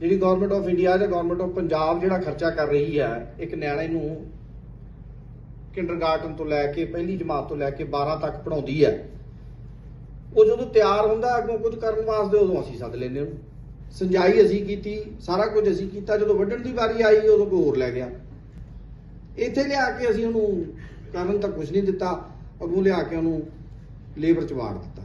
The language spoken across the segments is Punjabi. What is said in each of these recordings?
ਜਿਹੜੀ ਗਵਰਨਮੈਂਟ ਆਫ ਇੰਡੀਆ ਜਾਂ ਗਵਰਨਮੈਂਟ ਆਫ ਪੰਜਾਬ ਜਿਹੜਾ ਖਰਚਾ ਕਰ ਰਹੀ ਹੈ, ਇੱਕ ਨਿਆਣੇ ਨੂੰ ਕਿੰਡਰਗਾਰਟਨ ਤੋਂ ਲੈ ਕੇ ਪਹਿਲੀ ਜਮਾਤ ਤੋਂ ਲੈ ਕੇ 12 ਤੱਕ ਪੜਾਉਂਦੀ ਹੈ। ਉਹ ਜਦੋਂ ਤਿਆਰ ਹੁੰਦਾ, ਅੱਗੋਂ ਕੁਝ ਕਰਨ ਵਾਸਤੇ ਉਦੋਂ ਅਸੀਂ ਸੱਦ ਲੈਂਦੇ ਉਹਨੂੰ ਸਿੰਜਾਈ ਅਸੀਂ ਕੀਤੀ, ਸਾਰਾ ਕੁਝ ਅਸੀਂ ਕੀਤਾ, ਜਦੋਂ ਵੱਢਣ ਦੀ ਵਾਰੀ ਆਈ, ਉਦੋਂ ਕੋਈ ਹੋਰ ਲੈ ਗਿਆ। ਇੱਥੇ ਲਿਆ ਕੇ ਅਸੀਂ ਉਹਨੂੰ ਕਰਨ ਤਾਂ ਕੁਝ ਨਹੀਂ ਦਿੱਤਾ, ਅੱਗੋਂ ਲਿਆ ਕੇ ਉਹਨੂੰ ਲੇਬਰ ਚ ਵਾੜ ਦਿੱਤਾ।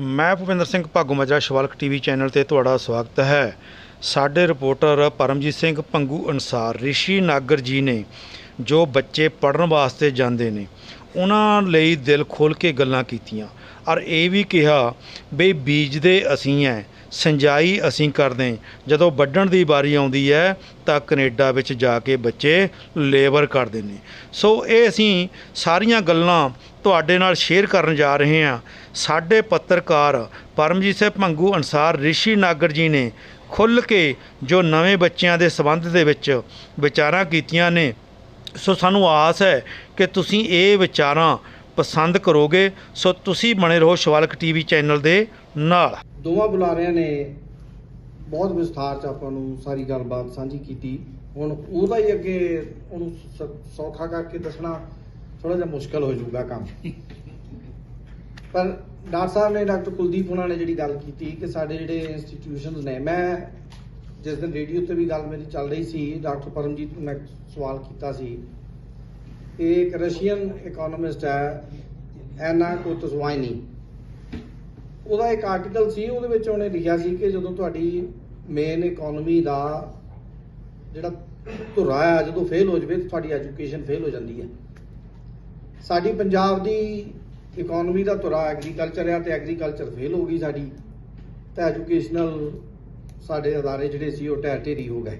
ਮੈਂ ਭੁਪਿੰਦਰ ਸਿੰਘ ਭਾਗੂਮਜਾ ਸ਼ਵਾਲਕ ਟੀਵੀ ਚੈਨਲ ਤੇ ਤੁਹਾਡਾ ਸਵਾਗਤ ਹੈ। ਸਾਡੇ ਰਿਪੋਰਟਰ ਪਰਮਜੀਤ ਸਿੰਘ ਪੰਗੂ ਅਨਸਾਰ, ਰਿਸ਼ੀ ਨਾਗਰ ਜੀ ਨੇ ਜੋ ਬੱਚੇ ਪੜਨ ਵਾਸਤੇ ਜਾਂਦੇ ਨੇ, ਉਹਨਾਂ ਲਈ ਦਿਲ ਖੋਲ ਕੇ ਗੱਲਾਂ ਕੀਤੀਆਂ। ਔਰ ਇਹ ਵੀ ਕਿਹਾ, ਬਈ ਬੀਜਦੇ ਅਸੀਂ ਐ ਸਿੰਜਾਈ ਅਸੀਂ ਕਰਦੇ ਜਦੋਂ ਵੱਢਣ ਦੀ ਵਾਰੀ ਆਉਂਦੀ ਹੈ, ਤਾਂ ਕੈਨੇਡਾ ਵਿੱਚ ਜਾ ਕੇ ਬੱਚੇ ਲੇਬਰ ਕਰਦੇ ਨੇ। ਸੋ ਇਹ ਅਸੀਂ ਸਾਰੀਆਂ ਗੱਲਾਂ ਤੁਹਾਡੇ ਨਾਲ ਸ਼ੇਅਰ ਕਰਨ ਜਾ ਰਹੇ ਹਾਂ। ਸਾਡੇ ਪੱਤਰਕਾਰ ਪਰਮਜੀਤ ਸਿੰਘ ਭੰਗੂ ਅਨਸਾਰ ਰਿਸ਼ੀ ਨਾਗਰ ਜੀ ਨੇ ਖੁੱਲ੍ਹ ਕੇ ਜੋ ਨਵੇਂ ਬੱਚਿਆਂ ਦੇ ਸਬੰਧ ਦੇ ਵਿੱਚ ਵਿਚਾਰਾਂ ਕੀਤੀਆਂ ਨੇ, ਸੋ ਸਾਨੂੰ ਆਸ ਹੈ ਕਿ ਤੁਸੀਂ ਇਹ ਵਿਚਾਰਾਂ ਪਸੰਦ ਕਰੋਗੇ। ਸੋ ਤੁਸੀਂ ਬਣੇ ਰਹੋ ਸ਼ਿਵਾਲਕ ਟੀਵੀ ਚੈਨਲ ਦੇ ਨਾਲ। ਦੋਵਾਂ ਬੁਲਾਰਿਆਂ ਨੇ ਬਹੁਤ ਵਿਸਥਾਰ ਚ ਆਪਾਂ ਨੂੰ ਸਾਰੀ ਗੱਲਬਾਤ ਸਾਂਝੀ ਕੀਤੀ। ਹੁਣ ਉਹਦਾ ਹੀ ਅੱਗੇ ਉਹਨੂੰ ਸ- ਸੌਖਾ ਕਰਕੇ ਦੱਸਣਾ ਥੋੜਾ ਜਿਹਾ ਮੁਸ਼ਕਲ ਹੋ ਜਾਊਗਾ ਕੰਮ। ਪਰ ਡਾਕਟਰ ਸਾਹਿਬ ਨੇ ਡਾਕਟਰ ਕੁਲਦੀਪ ਉਹਨਾਂ ਨੇ ਜਿਹੜੀ ਗੱਲ ਕੀਤੀ ਕਿ ਸਾਡੇ ਜਿਹੜੇ ਇੰਸਟੀਟਿਊਸ਼ਨਸ ਨੇ, ਮੈਂ ਜਿਸ ਦਿਨ ਰੇਡੀਓ ਤੇ ਵੀ ਗੱਲ ਮੇਰੀ ਚੱਲ ਰਹੀ ਸੀ, ਡਾਕਟਰ ਪਰਮਜੀਤ ਨੂੰ ਮੈਂ ਸਵਾਲ ਕੀਤਾ ਸੀ। ਇਹ ਇੱਕ ਰਸ਼ੀਅਨ ਇਕਨੋਮਿਸਟ ਹੈ, ਐਨਾ ਕੋਤਸਵਾਈਨੀ ਉਹਦਾ ਇੱਕ ਆਰਟੀਕਲ ਸੀ, ਉਹਦੇ ਵਿੱਚ ਉਹਨੇ ਲਿਖਿਆ ਸੀ ਕਿ ਜਦੋਂ ਤੁਹਾਡੀ ਮੇਨ ਇਕਨੋਮੀ ਦਾ ਜਿਹੜਾ ਧੁਰਾ ਆ, ਜਦੋਂ ਫੇਲ ਹੋ ਜਾਵੇ ਤਾਂ ਤੁਹਾਡੀ ਐਜੂਕੇਸ਼ਨ ਫੇਲ ਹੋ ਜਾਂਦੀ ਹੈ। ਸਾਡੀ ਪੰਜਾਬ ਦੀ ਇਕਨੋਮੀ ਦਾ ਧੁਰਾ ਐਗਰੀਕਲਚਰ ਆ ਤੇ ਐਗਰੀਕਲਚਰ ਫੇਲ ਹੋ ਗਈ ਸਾਡੀ। ਤਾਂ ਐਜੂਕੇਸ਼ਨਲ ਸਾਡੇ ਅਦਾਰੇ ਜਿਹੜੇ ਸੀ, ਉਹ ਢਹਿ ਢੇਰੀ ਹੋ ਗਏ।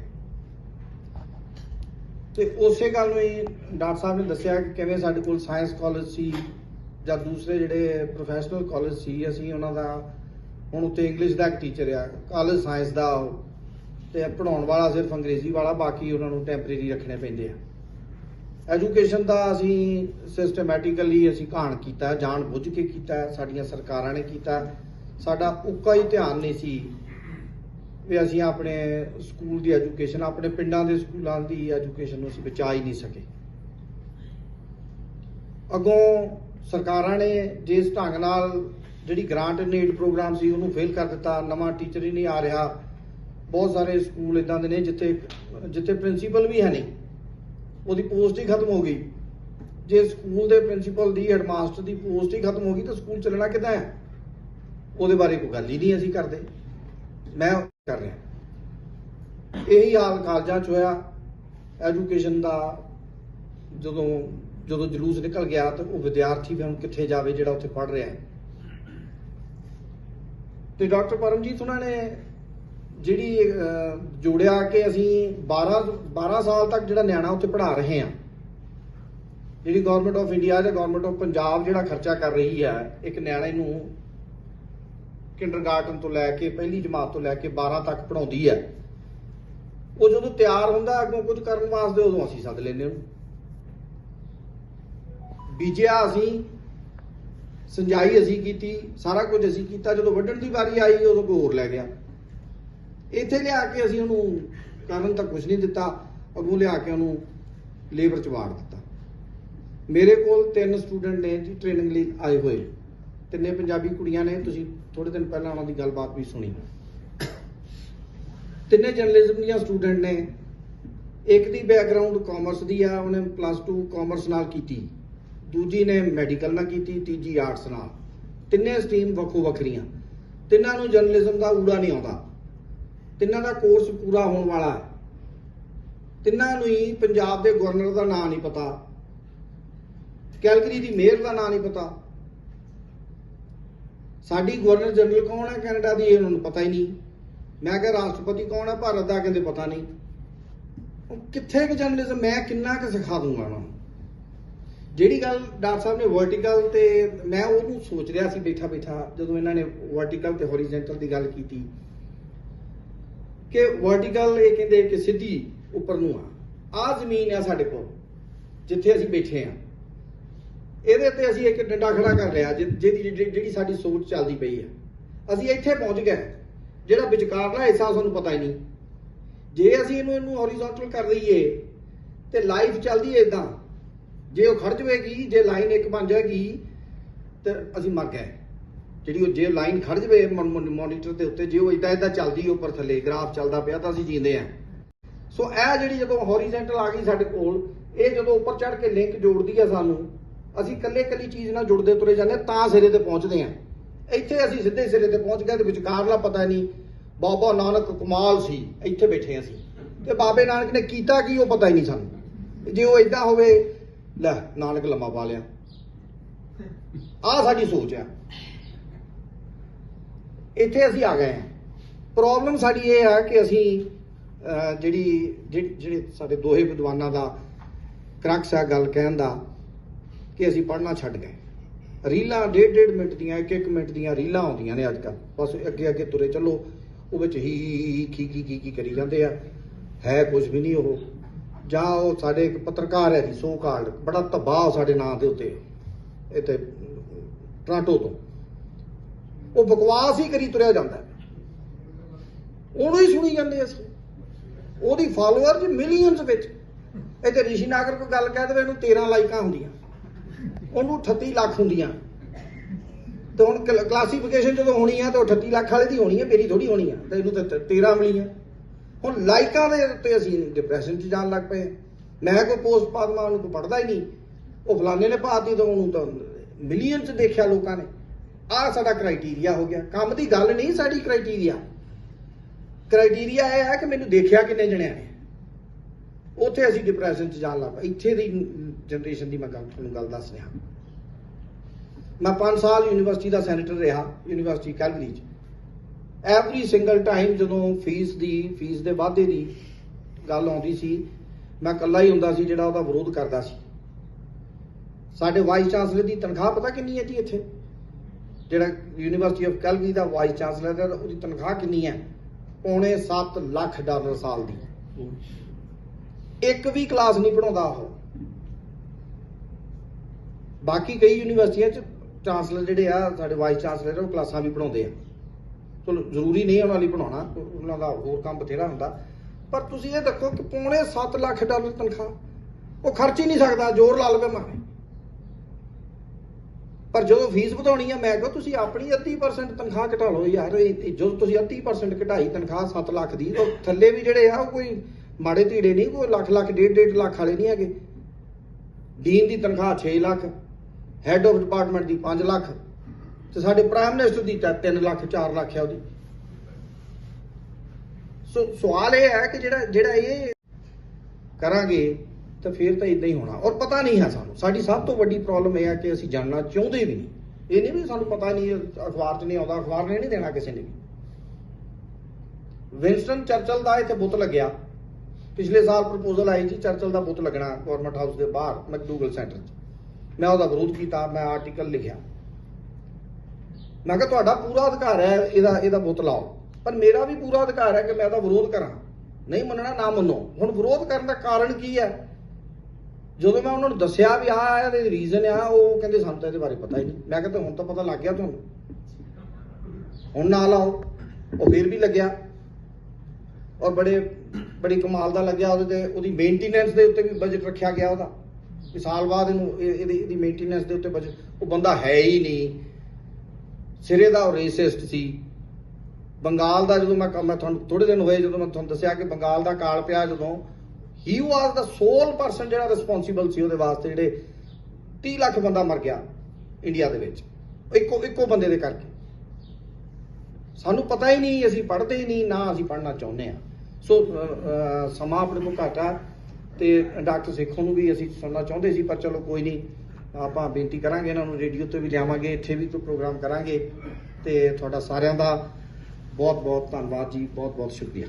ਤੇ ਉਸੇ ਗੱਲ ਨੂੰ ਹੀ ਡਾਕਟਰ ਸਾਹਿਬ ਨੇ ਦੱਸਿਆ ਕਿ ਕਿਵੇਂ ਸਾਡੇ ਕੋਲ ਸਾਇੰਸ ਕਾਲਜ ਸੀ ਜਾਂ ਦੂਸਰੇ ਜਿਹੜੇ ਪ੍ਰੋਫੈਸ਼ਨਲ ਕਾਲਜ ਸੀ, ਅਸੀਂ ਉਹਨਾਂ ਦਾ ਹੁਣ ਉੱਤੇ ਇੰਗਲਿਸ਼ ਦਾ ਇੱਕ ਟੀਚਰ ਆ ਕਾਲਜ ਸਾਇੰਸ ਦਾ ਉਹ, ਤੇ ਪੜਾਉਣ ਵਾਲਾ ਸਿਰਫ ਅੰਗਰੇਜ਼ੀ ਵਾਲਾ, ਬਾਕੀ ਉਹਨਾਂ ਨੂੰ ਟੈਂਪਰੇਰੀ ਰੱਖਣੇ ਪੈਂਦੇ ਆ। ਐਜੂਕੇਸ਼ਨ ਦਾ ਅਸੀਂ ਸਿਸਟਮੈਟਿਕਲੀ ਅਸੀਂ ਘਾਣ ਕੀਤਾ ਜਾਣ ਬੁੱਝ ਕੇ ਕੀਤਾ, ਸਾਡੀਆਂ ਸਰਕਾਰਾਂ ਨੇ ਕੀਤਾ। ਸਾਡਾ ਉੱਕਾ ਹੀ ਧਿਆਨ ਨਹੀਂ ਸੀ ਵੀ ਅਸੀਂ ਆਪਣੇ ਸਕੂਲ ਦੀ ਐਜੂਕੇਸ਼ਨ ਆਪਣੇ ਪਿੰਡਾਂ ਦੇ ਸਕੂਲਾਂ ਦੀ ਐਜੂਕੇਸ਼ਨ ਨੂੰ ਅਸੀਂ ਬਚਾ ਹੀ ਨਹੀਂ ਸਕੇ। ਅੱਗੋਂ ਸਰਕਾਰਾਂ ਨੇ ਜਿਸ ਢੰਗ ਨਾਲ ਜਿਹੜੀ ਗ੍ਰਾਂਟ ਨੀਡ ਪ੍ਰੋਗਰਾਮ ਸੀ ਉਹਨੂੰ ਫੇਲ ਕਰ ਦਿੱਤਾ, ਨਵਾਂ ਟੀਚਰ ਹੀ ਨਹੀਂ ਆ ਰਿਹਾ। ਬਹੁਤ ਸਾਰੇ ਸਕੂਲ ਇਦਾਂ ਦੇ ਨੇ ਜਿੱਥੇ ਜਿੱਥੇ ਪ੍ਰਿੰਸੀਪਲ ਵੀ ਹੈ ਨਹੀਂ। ਉਹਦੀ ਪੋਸਟ ਹੀ ਖਤਮ ਹੋ ਗਈ। ਜੇ ਸਕੂਲ ਦੇ ਪ੍ਰਿੰਸੀਪਲ ਦੀ ਹੈਡਮਾਸਟਰ ਦੀ ਪੋਸਟ ਹੀ ਖਤਮ ਹੋ ਗਈ ਤਾਂ ਸਕੂਲ ਚੱਲਣਾ ਕਿੱਦਾਂ ਹੈ? ਉਹਦੇ ਬਾਰੇ ਕੋਈ ਗੱਲ ਹੀ ਨਹੀਂ ਅਸੀਂ ਕਰਦੇ। ਮੈਂ ਕਰ ਰਿਹਾ। ਇਹੀ ਹਾਲ ਕਾਲਜਾਂ 'ਚ ਹੋਇਆ। ਐਜੂਕੇਸ਼ਨ ਦਾ ਜਦੋਂ ਜਦੋਂ ਜਲੂਸ ਨਿਕਲ ਗਿਆ ਤਾਂ ਉਹ ਵਿਦਿਆਰਥੀ ਵੀ ਹੁਣ ਕਿੱਥੇ ਜਾਵੇ ਜਿਹੜਾ ਉੱਥੇ ਪੜ ਰਿਹਾ ਹੈ। ਤੇ ਡਾਕਟਰ ਪਰਮਜੀਤ, ਉਹਨਾਂ ਨੇ ਜਿਹੜੀ ਜੋੜਿਆ ਕਿ ਅਸੀਂ 12 12 ਸਾਲ ਤੱਕ ਜਿਹੜਾ ਨਿਆਣਾ ਉੱਥੇ ਪੜ੍ਹਾ ਰਹੇ ਹਾਂ। ਜਿਹੜੀ ਗਵਰਨਮੈਂਟ ਆਫ ਇੰਡੀਆ ਜਾਂ ਗਵਰਨਮੈਂਟ ਆਫ ਪੰਜਾਬ ਜਿਹੜਾ ਖਰਚਾ ਕਰ ਰਹੀ ਹੈ, ਇੱਕ ਨਿਆਣੇ ਨੂੰ ਕਿੰਡਰਗਾਰਟਨ ਤੋਂ ਲੈ ਕੇ ਪਹਿਲੀ ਜਮਾਤ ਤੋਂ ਲੈ ਕੇ 12 ਤੱਕ ਪੜਾਉਂਦੀ ਹੈ। ਉਹ ਜਦੋਂ ਤਿਆਰ ਹੁੰਦਾ, ਅੱਗੋਂ ਕੁਝ ਕਰਨ ਵਾਸਤੇ ਉਦੋਂ ਅਸੀਂ ਸੱਦ ਲੈਂਦੇ ਉਹਨੂੰ ਬੀਜਿਆ ਅਸੀਂ, ਸਿੰਜਾਈ ਅਸੀਂ ਕੀਤੀ, ਸਾਰਾ ਕੁਝ ਅਸੀਂ ਕੀਤਾ, ਜਦੋਂ ਵੱਢਣ ਦੀ ਵਾਰੀ ਆਈ, ਉਦੋਂ ਕੋਈ ਹੋਰ ਲੈ ਗਿਆ। ਇੱਥੇ ਲਿਆ ਕੇ ਅਸੀਂ ਉਹਨੂੰ ਕਰਨ ਤਾਂ ਕੁਝ ਨਹੀਂ ਦਿੱਤਾ, ਅੱਗੋਂ ਲਿਆ ਕੇ ਉਹਨੂੰ ਲੇਬਰ ਚ ਵਾੜ ਦਿੱਤਾ। ਮੇਰੇ ਕੋਲ ਤਿੰਨ ਸਟੂਡੈਂਟ ਨੇ ਜੀ ਟ੍ਰੇਨਿੰਗ ਲਈ ਆਏ ਹੋਏ। ਤਿੰਨੇ ਪੰਜਾਬੀ ਕੁੜੀਆਂ ਨੇ, ਤੁਸੀਂ ਥੋੜੇ ਦਿਨ ਪਹਿਲਾਂ ਉਹਨਾਂ ਦੀ ਗੱਲਬਾਤ ਵੀ ਸੁਣੀ। ਤਿੰਨੇ ਜਰਨਲਿਜ਼ਮ ਦੀਆਂ ਸਟੂਡੈਂਟ ਨੇ। ਇੱਕ ਦੀ ਬੈਕਗ੍ਰਾਉਂਡ ਕਾਮਰਸ ਦੀ ਆ, ਉਹਨੇ ਪਲੱਸ 2 ਕਾਮਰਸ ਨਾਲ ਕੀਤੀ। ਦੂਜੀ ਨੇ ਮੈਡੀਕਲ ਨਾਲ ਕੀਤੀ, ਤੀਜੀ ਆਰਟਸ ਨਾਲ। ਤਿੰਨੇ ਸਟਰੀਮ ਵੱਖੋ ਵੱਖਰੀਆਂ। ਤਿੰਨਾਂ ਨੂੰ ਜਰਨਲਿਜ਼ਮ ਦਾ ਊੜਾ ਨਹੀਂ ਆਉਂਦਾ। ਤਿੰਨਾਂ ਦਾ ਕੋਰਸ ਪੂਰਾ ਹੋਣ ਵਾਲਾ ਹੈ। ਤਿੰਨਾਂ ਨੂੰ ਹੀ ਪੰਜਾਬ ਦੇ ਗਵਰਨਰ ਦਾ ਨਾਂ ਨਹੀਂ ਪਤਾ। ਕੈਲਗਰੀ ਦੀ ਮੇਅਰ ਦਾ ਨਾਂ ਨਹੀਂ ਪਤਾ। ਸਾਡੀ ਗਵਰਨਰ ਜਨਰਲ ਕੌਣ ਹੈ ਕੈਨੇਡਾ ਦੀ, ਇਹ ਉਹਨਾਂ ਨੂੰ ਪਤਾ ਹੀ ਨਹੀਂ। ਮੈਂ ਕਿਹਾ, ਰਾਸ਼ਟਰਪਤੀ ਕੌਣ ਹੈ? ਭਾਰਤ ਦਾ ਕਹਿੰਦੇ ਪਤਾ ਨਹੀਂ। ਉਹ ਕਿੱਥੇ ਕਿ ਜਰਨਲਿਜ਼ਮ ਮੈਂ ਕਿੰਨਾ ਕੁ ਸਿਖਾ ਦੂੰਗਾ ਉਹਨਾਂ ਨੂੰ? ਜਿਹੜੀ ਗੱਲ ਡਾਕਟਰ ਸਾਹਿਬ ਨੇ ਵਰਟੀਕਲ ਤੇ ਮੈਂ ਉਹਨੂੰ ਸੋਚ ਰਿਹਾ ਸੀ ਬੈਠਾ ਬੈਠਾ ਜਦੋਂ ਇਹਨਾਂ ਨੇ ਵਰਟੀਕਲ ਤੇ ਹੌਰੀਜ਼ੌਂਟਲ ਦੀ ਗੱਲ ਕੀਤੀ ਕਿ ਵਰਟੀਕਲ ਇਹ ਕਹਿੰਦੇ ਕਿ ਸਿੱਧੀ ਉੱਪਰ ਨੂੰ ਆ। ਆ ਜ਼ਮੀਨ ਆ ਸਾਡੇ ਕੋਲ, ਜਿੱਥੇ ਅਸੀਂ ਬੈਠੇ ਆ ਇਹਦੇ ਤੇ ਅਸੀਂ ਇੱਕ ਡੰਡਾ ਖੜਾ ਕਰ ਲਿਆ, ਜਿ- ਜਿਹਦੀ ਜਿਹੜੀ ਸਾਡੀ ਸੋਚ ਚੱਲਦੀ ਪਈ ਆ। ਅਸੀਂ ਇੱਥੇ ਪਹੁੰਚ ਗਏ। ਜਿਹੜਾ ਵਿਚਕਾਰਲਾ ਹਿੱਸਾ ਸਾਨੂੰ ਪਤਾ ਹੀ ਨਹੀਂ। ਜੇ ਅਸੀਂ ਇਹਨੂੰ ਇਹਨੂੰ ਹੌਰੀਜ਼ੌਂਟਲ ਕਰ ਲਈਏ ਤੇ ਲਾਈਫ ਚੱਲਦੀ ਹੈ ਇਦਾਂ ਜੇ ਉਹ ਖੜ ਜਵੇਗੀ ਜੇ ਲਾਈਨ ਇੱਕ ਬਣ ਜਾਏਗੀ ਤੇ ਅਸੀਂ ਮਰ ਗਏ। ਜਿਹੜੀ ਉਹ ਜੇ ਲਾਈਨ ਖੜ ਜਵੇ ਮੋਨੀਟਰ ਦੇ ਉੱਤੇ ਜੇ ਉਹ ਇਦਾਂ ਇਦਾਂ ਚੱਲਦੀ ਉੱਪਰ ਥੱਲੇ ਗ੍ਰਾਫ ਚੱਲਦਾ ਪਿਆ ਤਾਂ ਅਸੀਂ ਜੀਂਦੇ ਆ ਸੋ ਇਹ ਜਿਹੜੀ ਜਦੋਂ ਹੌਰੀਜ਼ੌਂਟਲ ਆ ਗਈ ਸਾਡੇ ਕੋਲ ਇਹ ਜਦੋਂ ਉੱਪਰ ਚੜ ਕੇ ਲਿੰਕ ਜੋੜਦੀ ਆ ਸਾਨੂੰ ਅਸੀਂ ਕੱਲੇ ਕੱਲੀ ਚੀਜ਼ ਨਾਲ ਜੁੜਦੇ ਤੁਰੇ ਜਾਂਦੇ ਹਾਂ, ਤਾਂ ਸਿਰੇ ਤੇ ਪਹੁੰਚਦੇ ਆ ਇੱਥੇ ਅਸੀਂ ਸਿੱਧੇ ਸਿਰੇ ਤੇ ਪਹੁੰਚ ਗਏ ਤੇ ਵਿਚਕਾਰਲਾ ਪਤਾ ਨਹੀਂ ਬਾਬਾ ਨਾਨਕ ਕਮਾਲ ਸੀ ਇੱਥੇ ਬੈਠੇ ਅਸੀਂ। ਤੇ ਬਾਬੇ ਨਾਨਕ ਨੇ ਕੀਤਾ ਕੀ ਉਹ ਪਤਾ ਹੀ ਨਹੀਂ ਸਾਨੂੰ। ਜੇ ਉਹ ਇਦਾਂ ਹੋਵੇ ਲੈ ਨਾਨਕ ਲੰਮਾ ਪਾ ਲਿਆ। ਆ ਸਾਡੀ ਸੋਚ ਆ। ਇੱਥੇ ਅਸੀਂ ਆ ਗਏ ਹਾਂ ਪ੍ਰੋਬਲਮ ਸਾਡੀ ਇਹ ਆ ਕਿ ਅਸੀਂ ਜਿਹੜੀ, ਜਿਹੜੀ- ਜਿਹੜੇ ਸਾਡੇ ਦੋਹੇ ਵਿਦਵਾਨਾਂ ਦਾ ਕਰਕਸ ਆ ਗੱਲ ਕਹਿਣ ਦਾ, ਕਿ ਅਸੀਂ ਪੜ੍ਹਨਾ ਛੱਡ ਗਏ। ਰੀਲਾਂ ਡੇਢ ਡੇਢ ਮਿੰਟ ਦੀਆਂ ਇੱਕ ਇੱਕ ਮਿੰਟ ਦੀਆਂ ਰੀਲਾਂ ਆਉਂਦੀਆਂ ਨੇ ਅੱਜ ਕੱਲ ਬਸ ਅੱਗੇ ਅੱਗੇ ਤੁਰੇ ਚੱਲੋ। ਉਹ ਵਿੱਚ ਹੀ ਕੀ ਕੀ ਖੀ ਖੀ ਕਰੀ ਜਾਂਦੇ ਆ। ਹੈ ਕੁਝ ਵੀ ਨਹੀਂ ਉਹ। ਜਾਂ ਉਹ ਸਾਡੇ ਇੱਕ ਪੱਤਰਕਾਰ ਹੈ ਜੀ, ਸੋ ਕਾਲਡ ਬੜਾ ਤਬਾਹ ਸਾਡੇ ਨਾਂ ਦੇ ਉੱਤੇ, ਇੱਥੇ, ਟਰਾਂਟੋ ਤੋਂ। ਉਹ ਬਕਵਾਸ ਹੀ ਕਰੀ ਤੁਰਿਆ ਜਾਂਦਾ ਉਹਨੂੰ ਹੀ ਸੁਣੀ ਜਾਂਦੇ ਅਸੀਂ। ਉਹਦੀ ਫਾਲੋਅਰ ਜੀ ਮਿਲੀਅਨਸ ਵਿੱਚ। ਇੱਥੇ ਰਿਸ਼ੀ ਨਾਗਰ ਕੋਈ ਗੱਲ ਕਹਿ ਦੇਵੇ ਇਹਨੂੰ 13 ਲਾਈਕਾਂ ਹੁੰਦੀਆਂ। ਉਹਨੂੰ 38 ਲੱਖ ਹੁੰਦੀਆਂ। ਤੇ ਹੁਣ ਕਲਾਸੀਫਿਕੇਸ਼ਨ ਜਦੋਂ ਹੋਣੀ ਆ, ਤਾਂ ਉਹ 38 ਲੱਖ ਵਾਲੇ ਦੀ ਹੋਣੀ ਹੈ ਮੇਰੀ ਥੋੜੀ ਹੋਣੀ ਆ। ਤੇ ਇਹਨੂੰ ਤਾਂ 13 ਮਿਲੀਆਂ। ਹੁਣ ਲਾਈਕਾਂ ਦੇ ਉੱਤੇ ਅਸੀਂ ਡਿਪਰੈਸ਼ਨ 'ਚ ਜਾਣ ਲੱਗ ਪਏ ਮੈਂ ਕੋਈ ਪੋਸਟ ਪਾਦਮਾ ਉਹਨੂੰ ਕੋਈ ਪੜਦਾ ਹੀ ਨਹੀਂ। ਉਹ ਫਲਾਣੇ ਨੇ ਪਾਤੀ ਤਾਂ ਉਹਨੂੰ ਤਾਂ ਮਿਲੀਅਨ 'ਚ ਦੇਖਿਆ ਲੋਕਾਂ ਨੇ। ਆਹ ਸਾਡਾ ਕ੍ਰਾਈਟੇਰੀਆ ਹੋ ਗਿਆ। ਕੰਮ ਦੀ ਗੱਲ ਨਹੀਂ ਸਾਡੀ ਕ੍ਰਾਈਟੇਰੀਆ ਕ੍ਰਾਈਟੇਰੀਆ ਇਹ ਹੈ ਕਿ ਮੈਨੂੰ ਦੇਖਿਆ ਕਿੰਨੇ ਜਣਿਆਂ ਨੇ। ਉੱਥੇ ਅਸੀਂ ਡਿਪਰੈਸ਼ਨ 'ਚ ਜਾਣ ਲੱਗ ਪਏ। ਇੱਥੇ ਦੀ ਜਨਰੇਸ਼ਨ ਦੀ ਮੈਂ ਗੱਲ, ਤੁਹਾਨੂੰ ਗੱਲ ਦੱਸ ਰਿਹਾ। ਮੈਂ 5 ਸਾਲ ਯੂਨੀਵਰਸਿਟੀ ਦਾ ਸੈਨੇਟਰ ਰਿਹਾ ਯੂਨੀਵਰਸਿਟੀ ਕੈਲਗਰੀ 'ਚ ਐਵਰੀ ਸਿੰਗਲ ਟਾਈਮ ਜਦੋਂ ਫੀਸ ਦੀ ਫੀਸ ਦੇ ਵਾਧੇ ਦੀ ਗੱਲ ਆਉਂਦੀ ਸੀ, ਮੈਂ ਇਕੱਲਾ ਹੀ ਹੁੰਦਾ ਸੀ ਜਿਹੜਾ ਉਹਦਾ ਵਿਰੋਧ ਕਰਦਾ ਸੀ। ਸਾਡੇ ਵਾਈਸ ਚਾਂਸਲਰ ਦੀ ਤਨਖਾਹ ਪਤਾ ਕਿੰਨੀ ਹੈ ਜੀ ਇੱਥੇ? ਜਿਹੜਾ ਯੂਨੀਵਰਸਿਟੀ ਆਫ ਕੈਲਗਰੀ ਦਾ ਵਾਈਸ ਚਾਂਸਲਰ ਹੈ, ਉਹਦੀ ਤਨਖਾਹ ਕਿੰਨੀ ਹੈ? ਪੌਣੇ 7 ਲੱਖ ਡਾਲਰ ਸਾਲ ਦੀ। ਇੱਕ ਵੀ ਕਲਾਸ ਨਹੀਂ ਪੜਾਉਂਦਾ ਉਹ। ਬਾਕੀ ਕਈ ਯੂਨੀਵਰਸਿਟੀਆਂ 'ਚ ਚਾਂਸਲਰ ਜਿਹੜੇ ਆ, ਸਾਡੇ ਵਾਈਸ ਚਾਂਸਲਰ ਉਹ ਕਲਾਸਾਂ ਵੀ ਪੜਾਉਂਦੇ ਆ। ਚਲੋ ਜ਼ਰੂਰੀ ਨਹੀਂ ਉਹਨਾਂ ਲਈ ਬਣਾਉਣਾ, ਉਹਨਾਂ ਦਾ ਹੋਰ ਕੰਮ ਬਥੇਰਾ ਹੁੰਦਾ। ਪਰ ਤੁਸੀਂ ਇਹ ਦੇਖੋ ਕਿ ਪੌਣੇ 7 ਲੱਖ ਡਾਲਰ ਤਨਖਾਹ, ਉਹ ਖਰਚ ਹੀ ਨਹੀਂ ਸਕਦਾ, ਜ਼ੋਰ ਲਾ ਲਵੇ ਮਾਰੇ। ਪਰ ਜਦੋਂ ਫੀਸ ਵਧਾਉਣੀ ਆ, ਮੈਂ ਕਿਹਾ ਤੁਸੀਂ ਆਪਣੀ 80% ਤਨਖਾਹ ਘਟਾ ਲਓ ਯਾਰ ਜਦੋਂ ਤੁਸੀਂ 80% ਘਟਾਈ ਤਨਖਾਹ 7 ਲੱਖ ਦੀ, ਤਾਂ ਥੱਲੇ ਵੀ ਜਿਹੜੇ ਆ, ਉਹ ਕੋਈ ਮਾੜੇ ਧੀੜੇ ਨਹੀਂ, ਕੋਈ ਲੱਖ ਲੱਖ, ਡੇਢ ਡੇਢ ਲੱਖ ਵਾਲੇ ਨਹੀਂ ਹੈਗੇ। ਡੀਨ ਦੀ ਤਨਖਾਹ 6 ਲੱਖ ਹੈੱਡ ਆਫ ਡਿਪਾਰਟਮੈਂਟ ਦੀ 5 ਲੱਖ। ਤੇ ਸਾਡੇ ਪ੍ਰਾਈਮ ਮਿਨਿਸਟਰ ਦੀ ਤਾਂ 3 ਲੱਖ 4 ਲੱਖ ਹੈ ਉਹਦੀ। ਸੋ ਸਵਾਲ ਇਹ ਹੈ ਕਿ ਜਿਹੜਾ ਜਿਹੜਾ ਇਹ ਕਰਾਂਗੇ, ਤਾਂ ਫਿਰ ਤਾਂ ਇਦਾਂ ਹੀ ਹੋਣਾ। ਔਰ ਪਤਾ ਨਹੀਂ ਹੈ ਸਾਨੂੰ। ਸਾਡੀ ਸਭ ਤੋਂ ਵੱਡੀ ਪ੍ਰੋਬਲਮ ਇਹ ਹੈ ਕਿ ਅਸੀਂ ਜਾਣਨਾ ਚਾਹੁੰਦੇ ਵੀ ਨਹੀਂ। ਇਹ ਨਹੀਂ ਵੀ ਸਾਨੂੰ ਪਤਾ ਨਹੀਂ ਅਖਬਾਰ 'ਚ ਨਹੀਂ ਆਉਂਦਾ, ਅਖਬਾਰ ਨੇ ਨਹੀਂ ਦੇਣਾ ਕਿਸੇ ਨੇ ਵੀ। ਵਿੰਸਟਨ ਚਰਚਲ ਦਾ ਇੱਥੇ ਬੁੱਤ ਲੱਗਿਆ। ਪਿਛਲੇ ਸਾਲ ਪ੍ਰਪੋਜ਼ਲ ਆਈ ਜੀ ਚਰਚਲ ਦਾ ਬੁੱਤ ਲੱਗਣਾ ਗਵਰਨਮੈਂਟ ਹਾਊਸ ਦੇ ਬਾਹਰ, ਮੈਕਡੂਗਲ ਸੈਂਟਰ 'ਚ। ਮੈਂ ਉਹਦਾ ਵਿਰੋਧ ਕੀਤਾ, ਮੈਂ ਆਰਟੀਕਲ ਲਿਖਿਆ। ਮੈਂ ਕਿਹਾ ਤੁਹਾਡਾ ਪੂਰਾ ਅਧਿਕਾਰ ਹੈ, ਇਹਦਾ ਇਹਦਾ ਬੁੱਤ ਲਾਓ। ਪਰ ਮੇਰਾ ਵੀ ਪੂਰਾ ਅਧਿਕਾਰ ਹੈ ਕਿ ਮੈਂ ਇਹਦਾ ਵਿਰੋਧ ਕਰਾਂ। ਨਹੀਂ ਮੰਨਣਾ, ਨਾ ਮੰਨੋ। ਹੁਣ ਵਿਰੋਧ ਕਰਨ ਦਾ ਕਾਰਨ ਕੀ ਹੈ? ਜਦੋਂ ਮੈਂ ਉਹਨਾਂ ਨੂੰ ਦੱਸਿਆ ਵੀ ਆਹ ਇਹਦੇ ਰੀਜ਼ਨ ਆ, ਉਹ ਕਹਿੰਦੇ ਸਾਨੂੰ ਤਾਂ ਇਹਦੇ ਬਾਰੇ ਪਤਾ ਹੀ ਨਹੀਂ। ਮੈਂ ਕਹਿੰਦਾ ਹੁਣ ਤਾਂ ਪਤਾ ਲੱਗ ਗਿਆ ਤੁਹਾਨੂੰ। ਹੁਣ ਨਾ ਲਾਓ। ਉਹ ਫਿਰ ਵੀ ਲੱਗਿਆ। ਔਰ ਬੜੇ, ਬੜੀ ਕਮਾਲ ਦਾ ਲੱਗਿਆ ਉਹਦੇ ਤੇ। ਉਹਦੀ ਮੇਨਟੇਨੈਂਸ ਦੇ ਉੱਤੇ ਵੀ ਬਜਟ ਰੱਖਿਆ ਗਿਆ ਉਹਦਾ। ਕਿ ਸਾਲ ਬਾਅਦ ਇਹਨੂੰ ਇਹ- ਇਹਦੀ ਇਹਦੀ ਮੇਨਟੇਨੈਂਸ ਦੇ ਉੱਤੇ ਬਜਟ ਉਹ ਬੰਦਾ ਹੈ ਹੀ ਨਹੀਂ। ਸਿਰੇ ਦਾ ਉਹ ਰੇਸਿਸਟ ਸੀ। ਬੰਗਾਲ ਦਾ ਜਦੋਂ ਮੈਂ ਮੈਂ ਤੁਹਾਨੂੰ ਥੋੜੇ ਦਿਨ ਹੋਏ ਜਦੋਂ ਮੈਂ ਤੁਹਾਨੂੰ ਦੱਸਿਆ ਕਿ ਬੰਗਾਲ ਦਾ ਕਾਲ ਪਿਆ ਜਦੋਂ ਹੀ ਵਾਸ ਦਾ ਸੋਲ ਪਰਸਨ ਜਿਹੜਾ ਰਿਸਪੌਂਸਿਬਲ ਸੀ ਉਹਦੇ ਵਾਸਤੇ ਜਿਹੜੇ 30 ਲੱਖ ਬੰਦਾ ਮਰ ਗਿਆ ਇੰਡੀਆ ਦੇ ਵਿੱਚ। ਇੱਕੋ ਇੱਕੋ ਬੰਦੇ ਦੇ ਕਰਕੇ। ਸਾਨੂੰ ਪਤਾ ਹੀ ਨਹੀਂ, ਅਸੀਂ ਪੜ੍ਹਦੇ ਹੀ ਨਹੀਂ, ਨਾ ਅਸੀਂ ਪੜ੍ਹਨਾ ਚਾਹੁੰਦੇ ਆ ਸੋ ਸਮਾਂ ਆਪਣੇ ਕੋਲ ਘੱਟ ਆ ਤੇ ਡਾਕਟਰ ਸੇਖੋਂ ਨੂੰ ਵੀ ਅਸੀਂ ਸੁਣਨਾ ਚਾਹੁੰਦੇ ਸੀ, ਪਰ ਚਲੋ ਕੋਈ ਨਹੀਂ। ਆਪਾਂ ਬੇਨਤੀ ਕਰਾਂਗੇ ਇਹਨਾਂ ਨੂੰ ਰੇਡੀਓ ਤੇ ਵੀ ਲਿਆਵਾਂਗੇ, ਇੱਥੇ ਵੀ ਕੋਈ ਪ੍ਰੋਗਰਾਮ ਕਰਾਂਗੇ। ਤੇ ਤੁਹਾਡਾ ਸਾਰਿਆਂ ਦਾ ਬਹੁਤ ਬਹੁਤ ਧੰਨਵਾਦ ਜੀ ਬਹੁਤ ਬਹੁਤ ਸ਼ੁਕਰੀਆ।